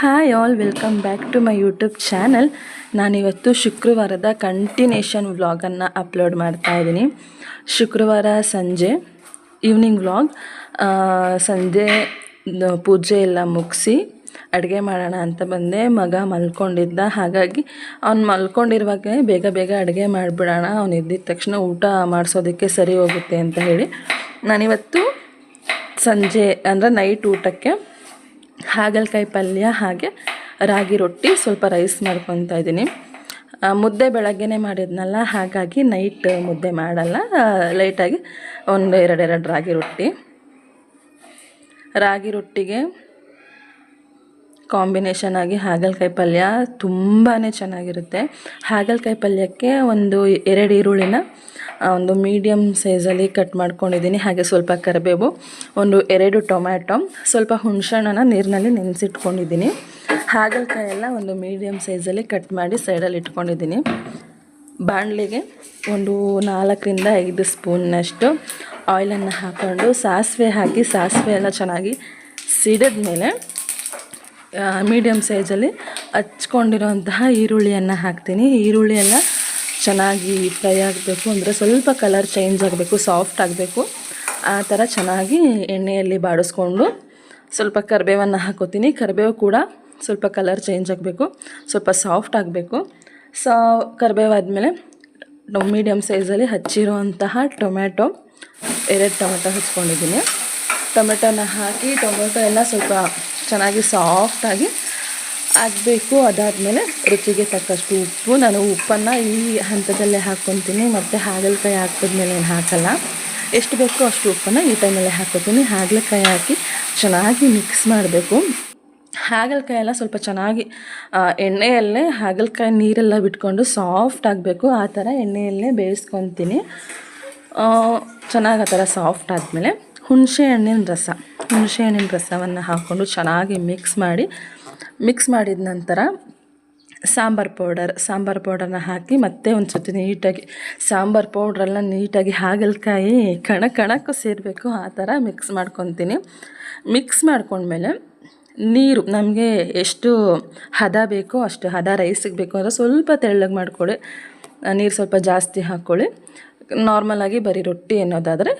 Hi all welcome back to my YouTube channel ನಾನಿವತ್ತು ಶುಕ್ರವಾರದ continuation ವ್ಲಾಗನ್ನು upload ಮಾಡ್ತಾ ಇದ್ದೀನಿ. ಶುಕ್ರವಾರ ಸಂಜೆ ಈವ್ನಿಂಗ್ ವ್ಲಾಗ್ ಸಂಜೆ ಪೂಜೆ ಎಲ್ಲ ಮುಗಿಸಿ ಅಡುಗೆ ಮಾಡೋಣ ಅಂತ ಬಂದೆ. ಮಗ ಮಲ್ಕೊಂಡಿದ್ದ. ಹಾಗಾಗಿ ಅವ್ನು ಮಲ್ಕೊಂಡಿರುವಾಗ ಬೇಗ ಬೇಗ ಅಡುಗೆ ಮಾಡಿಬಿಡೋಣ. ಅವ್ನು ಇದ್ದಿದ್ದ ತಕ್ಷಣ ಊಟ ಮಾಡಿಸೋದಕ್ಕೆ ಸರಿ ಹೋಗುತ್ತೆ ಅಂತ ಹೇಳಿ. ನಾನಿವತ್ತು ಸಂಜೆ ಅಂದರೆ ನೈಟ್ ಊಟಕ್ಕೆ ಹಾಗಲಕಾಯಿ ಪಲ್ಯ ಹಾಗೆ ರಾಗಿ ರೊಟ್ಟಿ ಸ್ವಲ್ಪ ರೈಸ್ ಮಾಡ್ಕೊತಾ ಇದ್ದೀನಿ. ಮುದ್ದೆ ಬೆಳಗ್ಗೆನೇ ಮಾಡಿದ್ನಲ್ಲ, ಹಾಗಾಗಿ ನೈಟ್ ಮುದ್ದೆ ಮಾಡಲ್ಲ. ಲೈಟಾಗಿ ಒಂದು ಎರಡೆರಡು ರಾಗಿ ರೊಟ್ಟಿ. ರಾಗಿ ರೊಟ್ಟಿಗೆ ಕಾಂಬಿನೇಷನ್ ಆಗಿ ಹಾಗಲಕಾಯಿ ಪಲ್ಯ ತುಂಬಾ ಚೆನ್ನಾಗಿರುತ್ತೆ. ಹಾಗಲಕಾಯಿ ಪಲ್ಯಕ್ಕೆ ಒಂದು ಎರಡು ಈರುಳ್ಳಿನ ಒಂದು ಮೀಡಿಯಮ್ ಸೈಜಲ್ಲಿ ಕಟ್ ಮಾಡ್ಕೊಂಡಿದ್ದೀನಿ. ಹಾಗೆ ಸ್ವಲ್ಪ ಕರಿಬೇವು, ಒಂದು ಎರಡು ಟೊಮ್ಯಾಟೊ, ಸ್ವಲ್ಪ ಹುಣಸೆಹಣ್ಣನ ನೀರಿನಲ್ಲಿ ನೆನೆಸಿಟ್ಕೊಂಡಿದ್ದೀನಿ. ಹಾಗಲಕಾಯೆಲ್ಲ ಒಂದು ಮೀಡಿಯಮ್ ಸೈಜಲ್ಲಿ ಕಟ್ ಮಾಡಿ ಸೈಡಲ್ಲಿ ಇಟ್ಕೊಂಡಿದ್ದೀನಿ. ಬಾಣಲಿಗೆ ಒಂದು ನಾಲ್ಕರಿಂದ ಐದು ಸ್ಪೂನ್ನಷ್ಟು ಆಯಿಲನ್ನು ಹಾಕ್ಕೊಂಡು ಸಾಸಿವೆ ಹಾಕಿ, ಸಾಸಿವೆ ಎಲ್ಲ ಚೆನ್ನಾಗಿ ಸಿಡಿದ ಮೇಲೆ ಮೀಡಿಯಮ್ ಸೈಜಲ್ಲಿ ಹಚ್ಕೊಂಡಿರೋಂತಹ ಈರುಳ್ಳಿಯನ್ನು ಹಾಕ್ತೀನಿ. ಈರುಳ್ಳಿ ಎಲ್ಲ ಚೆನ್ನಾಗಿ ಫ್ರೈ ಆಗಬೇಕು ಅಂದರೆ ಸ್ವಲ್ಪ ಕಲರ್ ಚೇಂಜ್ ಆಗಬೇಕು, ಸಾಫ್ಟ್ ಆಗಬೇಕು. ಆ ಥರ ಚೆನ್ನಾಗಿ ಎಣ್ಣೆಯಲ್ಲಿ ಬಾಡಿಸ್ಕೊಂಡು ಸ್ವಲ್ಪ ಕರಿಬೇವನ್ನು ಹಾಕೋತೀನಿ. ಕರಿಬೇವು ಕೂಡ ಸ್ವಲ್ಪ ಕಲರ್ ಚೇಂಜ್ ಆಗಬೇಕು, ಸ್ವಲ್ಪ ಸಾಫ್ಟ್ ಆಗಬೇಕು. ಸೊ, ಕರಿಬೇವು ಆದಮೇಲೆ ಮೀಡಿಯಮ್ ಸೈಜಲ್ಲಿ ಹಚ್ಚಿರುವಂತಹ ಟೊಮ್ಯಾಟೊ, ಎರಡು ಟೊಮೆಟೊ ಹಚ್ಕೊಂಡಿದ್ದೀನಿ. ಟೊಮೆಟೊನ ಹಾಕಿ ಟೊಮೆಟೊ ಎಲ್ಲ ಸ್ವಲ್ಪ ಚೆನ್ನಾಗಿ ಸಾಫ್ಟಾಗಿ ಆಗಬೇಕು. ಅದಾದಮೇಲೆ ರುಚಿಗೆ ತಕ್ಕಷ್ಟು ಉಪ್ಪು. ನಾನು ಉಪ್ಪನ್ನು ಈ ಹಂತದಲ್ಲೇ ಹಾಕ್ಕೊತೀನಿ. ಮತ್ತು ಹಾಗಲಕಾಯಿ ಹಾಕಿದ್ಮೇಲೆ ಏನು ಹಾಕಲ್ಲ. ಎಷ್ಟು ಬೇಕೋ ಅಷ್ಟು ಉಪ್ಪನ್ನು ಈ ಟೈಮಲ್ಲೇ ಹಾಕ್ಕೊತೀನಿ. ಹಾಗಲಕಾಯಿ ಹಾಕಿ ಚೆನ್ನಾಗಿ ಮಿಕ್ಸ್ ಮಾಡಬೇಕು. ಹಾಗಲಕಾಯಿ ಎಲ್ಲ ಸ್ವಲ್ಪ ಚೆನ್ನಾಗಿ ಎಣ್ಣೆಯಲ್ಲೇ ಹಾಗಲಕಾಯಿ ನೀರೆಲ್ಲ ಬಿಟ್ಕೊಂಡು ಸಾಫ್ಟ್ ಆಗಬೇಕು. ಆ ಥರ ಎಣ್ಣೆಯಲ್ಲೇ ಬೇಯಿಸ್ಕೊತೀನಿ. ಚೆನ್ನಾಗಿ ಆ ಥರ ಸಾಫ್ಟ್ ಆದಮೇಲೆ ಹುಣಸೆ ಹಣ್ಣಿನ ರಸ. ಹುಣಸೆ ಹಣ್ಣಿನ ರಸವನ್ನು ಹಾಕ್ಕೊಂಡು ಚೆನ್ನಾಗಿ ಮಿಕ್ಸ್ ಮಾಡಿ ಮಿಕ್ಸ್ ಮಾಡಿದ ನಂತರ ಸಾಂಬಾರು ಪೌಡರ್, ಸಾಂಬಾರು ಪೌಡರ್ನ ಹಾಕಿ ಮತ್ತೆ ಒಂದು ಸತಿ ನೀಟಾಗಿ ಸಾಂಬಾರು ಪೌಡ್ರೆಲ್ಲ ನೀಟಾಗಿ ಹಾಗಲಕಾಯಿ ಕಣ ಕಣಕ್ಕೂ ಸೇರಬೇಕು, ಆ ಥರ ಮಿಕ್ಸ್ ಮಾಡ್ಕೊತೀನಿ. ಮಿಕ್ಸ್ ಮಾಡ್ಕೊಂಡ್ಮೇಲೆ ನೀರು, ನಮಗೆ ಎಷ್ಟು ಹದ ಬೇಕೋ ಅಷ್ಟು ಹದ ರೈಸಿಗೆ ಬೇಕು ಅಂದರೆ ಸ್ವಲ್ಪ ತೆಳ್ಳಗೆ ಮಾಡ್ಕೊಳ್ಳಿ. ನೀರು ಸ್ವಲ್ಪ ಜಾಸ್ತಿ ಹಾಕ್ಕೊಳ್ಳಿ. ನಾರ್ಮಲಾಗಿ ಬರೀ ರೊಟ್ಟಿ ಅನ್ನೋದಾದರೆ